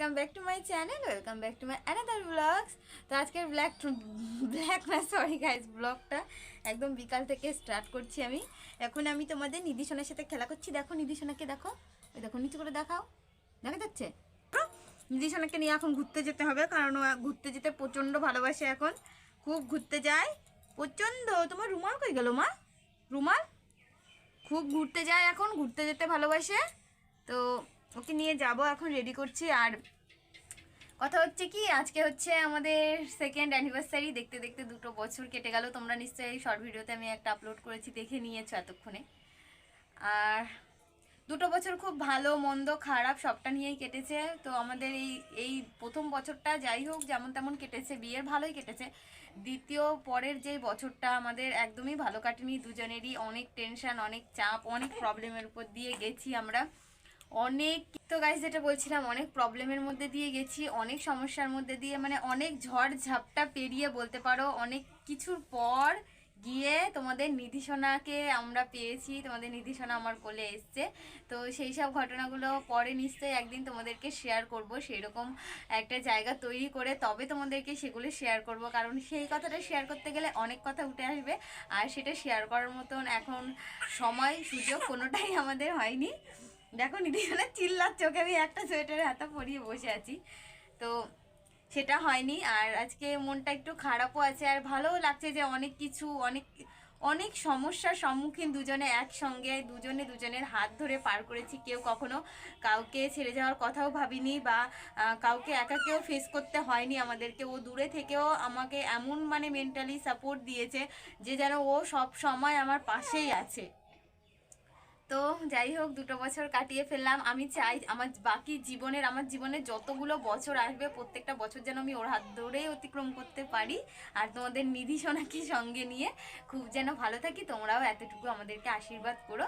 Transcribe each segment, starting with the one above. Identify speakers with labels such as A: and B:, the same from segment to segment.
A: Welcome back to my channel welcome back to my another blogs তো আজকের black black না sorry guys ব্লগটা একদম বিকাল থেকে স্টার্ট করছি আমি। এখন আমি তোমাদের নিধিসোনার সাথে খেলা করছি। দেখো নিধিসোনাকে দেখো। ওই দেখো, নিচু করে দেখাও। দেখা যাচ্ছে? নিধিসোনাকে নিয়ে এখন ঘুরতে যেতে হবে, কারণ ও ঘুরতে যেতে প্রচণ্ড ভালোবাসে এখন। খুব ঘুরতে যায়। প্রচণ্ড। তোমার রুমাল কই গেল, মা? রুমাল? খুব ঘুরতে যায় এখন, ঘুরতে যেতে ভালোবাসে। তো ওকে নিয়ে যাব এখন রেডি করছি। আর কথা হচ্ছে কি, আজকে হচ্ছে আমাদের সেকেন্ড অ্যানিভার্সারি দেখতে দেখতে দুটো বছর কেটে গেল। তোমরা নিশ্চয়ই শর্ট ভিডিওতে আমি একটা আপলোড করেছি, দেখে নিয়েছো এতক্ষণে। আর দুটো বছর খুব ভালো, মন্দ, খারাপ, সবটা নিয়েই কেটেছে। তো আমাদের এই এই প্রথম বছরটা যাই হোক, যেমন তেমন কেটেছে, বিয়ের ভালোই কেটেছে। দ্বিতীয়, পরের যে বছরটা আমাদের একদমই ভালো কাটেনি। দুজনেরই অনেক টেনশন অনেক চাপ, অনেক প্রবলেমের উপর দিয়ে গেছি আমরা। অনেক, তো গাইজ যেটা বলছিলাম, অনেক প্রবলেমের মধ্যে দিয়ে গেছি, অনেক সমস্যার মধ্যে দিয়ে মানে অনেক ঝড় ঝাপটা পেরিয়ে বলতে পারো, অনেক কিছুর পর গিয়ে তোমাদের নিধিসোনাকে আমরা পেয়েছি, তোমাদের নিধিসোনা আমার কোলে এসছে। তো সেই সব ঘটনাগুলো পরে নিশ্চয়ই একদিন তোমাদেরকে শেয়ার করব সেই রকম একটা জায়গা তৈরি করে তবে তোমাদেরকে সেগুলো শেয়ার করব। কারণ সেই কথাটা শেয়ার করতে গেলে অনেক কথা উঠে আসবে, আর সেটা শেয়ার করার মতন এখন সময়, সুযোগ কোনোটাই আমাদের হয়নি। দেখো নিধিসোনা চিল্লাচ্ছে, ওকে আমি একটা সোয়েটারে হাতা পরিয়ে বসে আছি। তো সেটা হয়নি, আর আজকে মনটা একটু খারাপও আছে, আর ভালোও লাগছে যে অনেক কিছু, অনেক অনেক সমস্যার সম্মুখীন দুজনে একসঙ্গে দুজনে দুজনের হাত ধরে পার করেছি। কেউ কখনো কাউকে ছেড়ে যাওয়ার কথাও ভাবিনি, বা কাউকে একা কেউ ফেস করতে হয়নি আমাদেরকে। ও দূরে থেকেও আমাকে এমন মানে মেন্টালি সাপোর্ট দিয়েছে যে যেন ও সব সময় আমার পাশেই আছে। তো যাই হোক, দুটো বছর কাটিয়ে ফেললাম। আমি চাই আমার বাকি জীবনের, আমার জীবনে যতগুলো বছর আসবে, প্রত্যেকটা বছর যেন আমি ওর হাত ধরেই অতিক্রম করতে পারি আর তোমাদের নিধি সোনাকে সঙ্গে নিয়ে খুব যেন ভালো থাকি। তোমরাও এতটুকু আমাদেরকে আশীর্বাদ করো।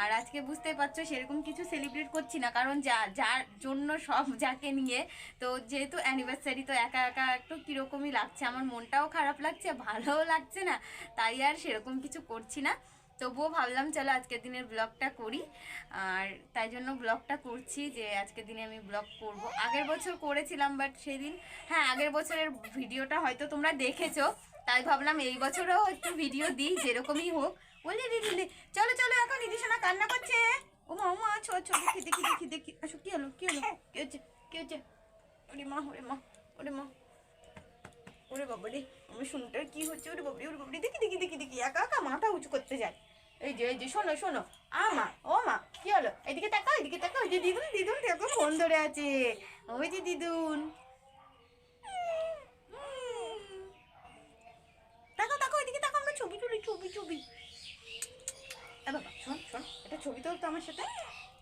A: আর আজকে বুঝতে পারছ, সেরকম কিছু সেলিব্রেট করছি না, কারণ যা, যার জন্য সব যাকে নিয়ে, তো যেহেতু অ্যানিভার্সারি তো একা একা একটু কীরকমই লাগছে। আমার মনটাও খারাপ লাগছে, ভালোও লাগছে না, তাই আর সেরকম কিছু করছি না। তবুও ভাবলাম চলো আজকের দিনের ব্লগটা করি। আর তাই জন্য ব্লগটা করছি যে আজকের দিনে আমি ব্লগ করব। আগের বছর করেছিলাম বাট সেদিন হ্যাঁ আগের বছরের ভিডিওটা হয়তো তোমরা দেখেছ। তাই ভাবলাম এই বছরও একটু ভিডিও দিই, যেরকমই হোক। বলি দিদি দিদি চলো চলো, এখন নিদিশোনা কান্না করছে। ও মা ছো ছো, দেখি দেখি দেখি দেখি। আসো, কি হলো কি হলো? কি হচ্ছে? কি হচ্ছে? ওরে মা ওরে মা ওরে মা। ওরে বাবারে, আমার শুনটার কি হচ্ছে? ওরে বাবারে ওরে বাবারে। দেখি দেখি দেখি দেখি। একা একা মাথা উঁচু করতে যায়। এই যে এই যে শোনো শোনো আমা ও মা কি হলো এদিকে তাকাও এদিকে তাকাও ওই যে দিদুন দিদুন দেখো ফোন ধরে আছে ওই যে দিদুন দেখো দেখো ওইদিকে দেখো আমরা ছবি তুলি ছবি ছবি বাবা শোন শোন এটা ছবি তুলতো আমার সাথে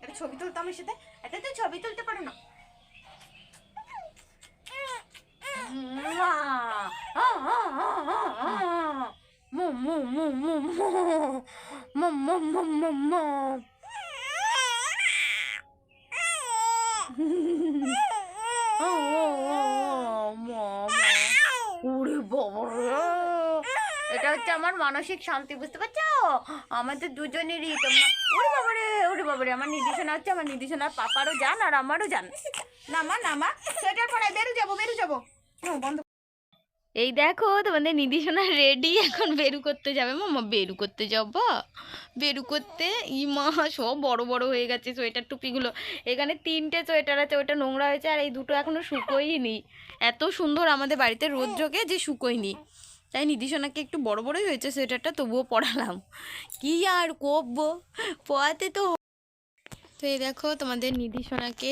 A: এটা ছবি তুলতো আমার সাথে এটা তো ছবি তুলতে পারো না মু মু মু মু মু ওরে এটা হচ্ছে আমার মানসিক শান্তি, বুঝতে পারছ? আমাদের দুজনেরই তোমরা বাবারে ওরে বাবারে আমার নির্দেশনা হচ্ছে, আমার নির্দেশনার পাপারও যান আর আমারও যান। নামা নামা। সোয়েটার পরে বেরো যাব বেরো যাব। বন্ধ এই দেখো, তোমাদের নির্দেশনা রেডি এখন বেরু করতে যাবে মামা, বেরু করতে যাব। বেরু করতে ই মা সব বড় বড় হয়ে গেছে সোয়েটার টুপিগুলো। এখানে তিনটে সোয়েটার আছে ওটা নোংরা হয়েছে, আর এই দুটো এখনও শুকোয়নি এত সুন্দর আমাদের বাড়িতে রোদ যোগে যে শুকোয়নি তাই নিধিসোনাকে একটু বড় বড়ই হয়েছে সোয়েটারটা, তবুও পড়ালাম কি আর করব? পড়াতে তো তো এই দেখো তোমাদের নিধিসোনাকে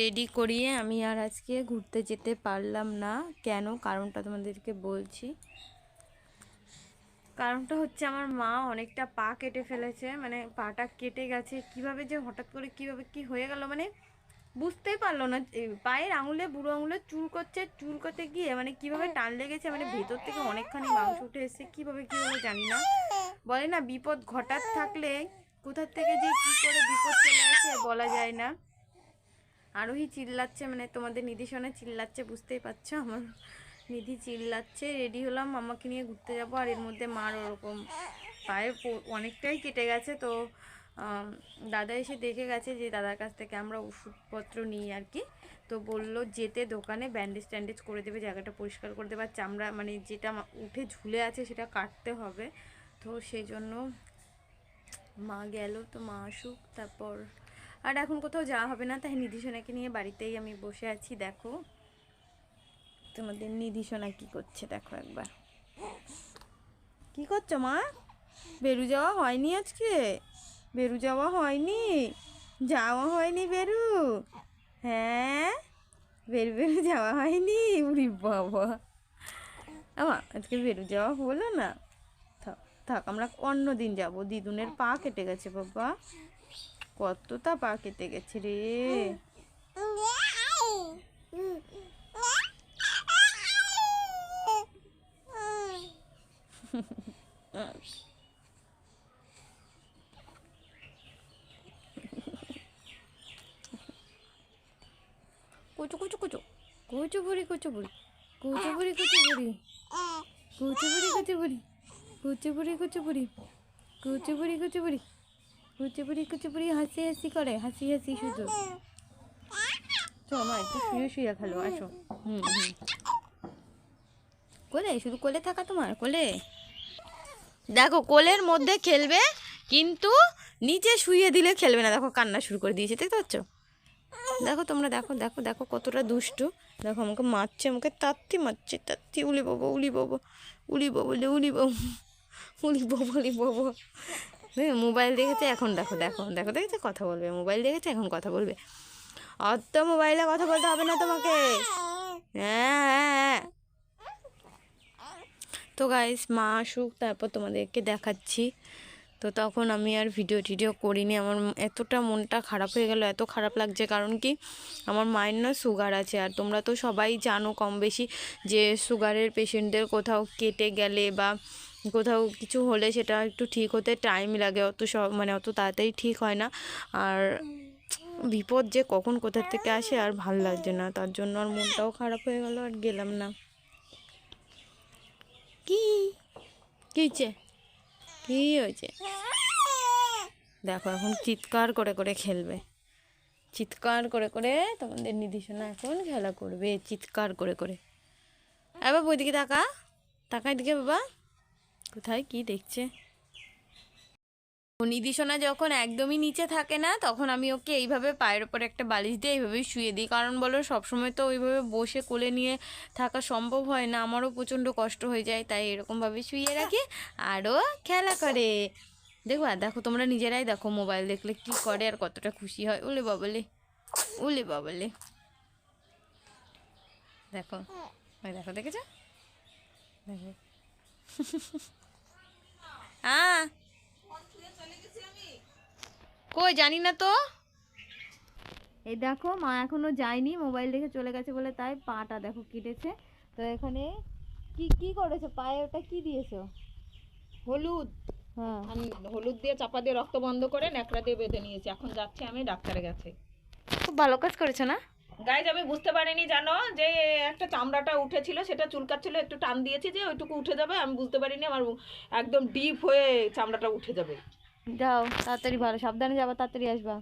A: রেডি করিয়ে আমি আর আজকে ঘুরতে যেতে পারলাম না। কেন? কারণটা তোমাদেরকে বলছি। কারণটা হচ্ছে আমার মা অনেকটা পা কেটে ফেলেছে মানে পাটা কেটে গেছে। কীভাবে যে হঠাৎ করে কীভাবে কি হয়ে গেল মানে বুঝতেই পারল না। পায়ের আঙুলে, বুড়ো আঙুলে চুল করছে, চুল করতে গিয়ে মানে কীভাবে টান লেগেছে মানে ভেতর থেকে অনেকখানি মাংস উঠে এসেছে, কীভাবে কি হলো জানি না। বলে না, বিপদ ঘটাৎ থাকলে কোথার থেকে যে কি করে বিপদ চলে আসে বলা যায় না। আরোহী চিল্লাচ্ছে মানে তোমাদের নির্দেশনা চিল্লাচ্ছে, বুঝতেই পারছ? আমার নিধি চিল্লাচ্ছে রেডি হলাম আমাকে নিয়ে ঘুরতে যাব, আর এর মধ্যে মার ওরকম পায়ে অনেকটাই কেটে গেছে। তো দাদা এসে দেখে গেছে যে দাদার কাছ থেকে আমরা ওষুধপত্র নিই আর কি। তো বলল, যেতে দোকানে ব্যান্ডেজ ট্যান্ডেজ করে দেবে, জায়গাটা পরিষ্কার করে দেবে। আর চামড়া মানে যেটা উঠে ঝুলে আছে সেটা কাটতে হবে। তো সেই জন্য মা গেল, তো মা আসুক, তারপর আর এখন কোথাও যাওয়া হবে না, তাই নিধিসোনাকে নিয়ে বাড়িতেই আমি বসে আছি, দেখো। তোমাদের নিধিসোনা কি করছে, দেখো একবার। কি করছ মা? বেরু যাওয়া হয়নি আজকে? বেরু যাওয়া হয়নি? যাওয়া হয়নি বেরু? হ্যাঁ? বেরু বেরু যাওয়া হয়নি? উরি বাবা। আমা, আজকে বেরু যাওয়া হলো না। থাক, আমরা অন্য দিন যাব। দিদুনের পা কেটে গেছে বাবা। কতটা পা কেটে গেছে রে। কুচু কুচু কুচু। কুচু বুড়ি কুচু বুড়ি কুচু বুড়ি কুচু বুড়ি কুচু বুড়ি কুচু বুড়ি কুচু বুড়ি কুচু বুড়ি কুচু বুড়ি কুচু বুড়ি কুচু বুড়ি কুচু বুড়ি হাসি হাসি করে, হাসি হাসি শুধু। তো আমার একটু শুয়ে শুয়ে খেলো, আসো। হুম হুম। কোলে, শুধু কোলে থাকা তোমার, কোলে? দেখো, কোলের মধ্যে খেলবে, কিন্তু নিচে শুয়ে দিলে খেলবে না। দেখো, কান্না শুরু করে দিয়েছে, দেখতে পাচ্ছ? দেখো তোমরা, দেখো দেখো দেখো কতটা দুষ্টু। দেখো, আমাকে মারছে, আমাকে তাত্তি মারছে, তাত্তি, উলি বাবু উলি বাবু উলি বাবু উলি বাবু। উলি বাবু মোবাইল দেখেছে এখন দেখো দেখো দেখো দেখেছে কথা বলবে। মোবাইল দেখেছে এখন কথা বলবে। অত মোবাইলে কথা বলতে হবে না তোমাকে। হ্যাঁ হ্যাঁ, হ্যাঁ তো গাইস মা আসুক তারপর তোমাদেরকে দেখাচ্ছি। তো তখন আমি আর ভিডিও টিডিও করিনি। আমার এতটা মনটা খারাপ হয়ে গেল এত খারাপ লাগছে। কারণ কি আমার মায়ের না সুগার আছে। আর তোমরা তো সবাই জানো কম বেশি যে সুগারের পেশেন্টদের কোথাও কেটে গেলে বা কোথাও কিছু হলে সেটা একটু ঠিক হতে টাইম লাগে, অত সব মানে অত তাড়াতাড়ি ঠিক হয় না। আর বিপদ যে কখন কোথার থেকে আসে আর ভালো লাগছে না, তার জন্য আর মনটাও খারাপ হয়ে গেল আর গেলাম না। কি? কি হয়েছে? কি হয়েছে? দেখো এখন চিৎকার করে করে খেলবে। চিৎকার করে করে তোমাদের নির্দেশনা এখন খেলা করবে, চিৎকার করে করে। এবার ওইদিকে তাকা। তাকা এদিকে বাবা। কোথায়, কি দেখছে? নিধিসোনা যখন একদমই নিচে থাকে না, তখন আমি ওকে এইভাবে পায়ের ওপর একটা বালিশ দিয়ে এইভাবেই শুয়ে দিই। কারণ বলো, সবসময় তো ওইভাবে বসে কোলে নিয়ে থাকা সম্ভব হয় না। আমারও প্রচণ্ড কষ্ট হয়ে যায়, তাই এরকমভাবে শুয়ে রাখি আরও খেলা করে। দেখো, আর দেখো, তোমরা নিজেরাই দেখো মোবাইল দেখলে কি করে আর কতটা খুশি হয়। উলে বাবলে উলে বাবলে। দেখো দেখো, দেখেছ? দেখো। হ্যাঁ। কই জানি না তো। এই দেখো মা এখনও যায়নি মোবাইল দেখে চলে গেছে বলে তাই পাটা দেখো কেটেছে। তো এখানে কি কি করেছ? পায়ে ওটা কি দিয়েছ?
B: হলুদ।
A: হ্যাঁ।
B: আমি হলুদ দিয়ে চাপা দিয়ে রক্ত বন্ধ করে ন্যাকড়া দিয়ে বেঁধে নিয়েছি। এখন যাচ্ছি আমি ডাক্তারের কাছে।
A: খুব ভালো কাজ করেছ না?
B: গাইজ, আমি বুঝতে পারিনি জানো যে একটা চামড়াটা উঠেছিল, সেটা চুলকাচ্ছিল, একটু টান দিয়েছি যে ওইটুকু উঠে যাবে, আমি বুঝতে পারিনি আমার একদম ডিপ হয়ে চামড়াটা উঠে যাবে।
A: যাও, তাড়াতাড়ি ভালো, সাবধানে যাবা, তাড়াতাড়ি আসবা।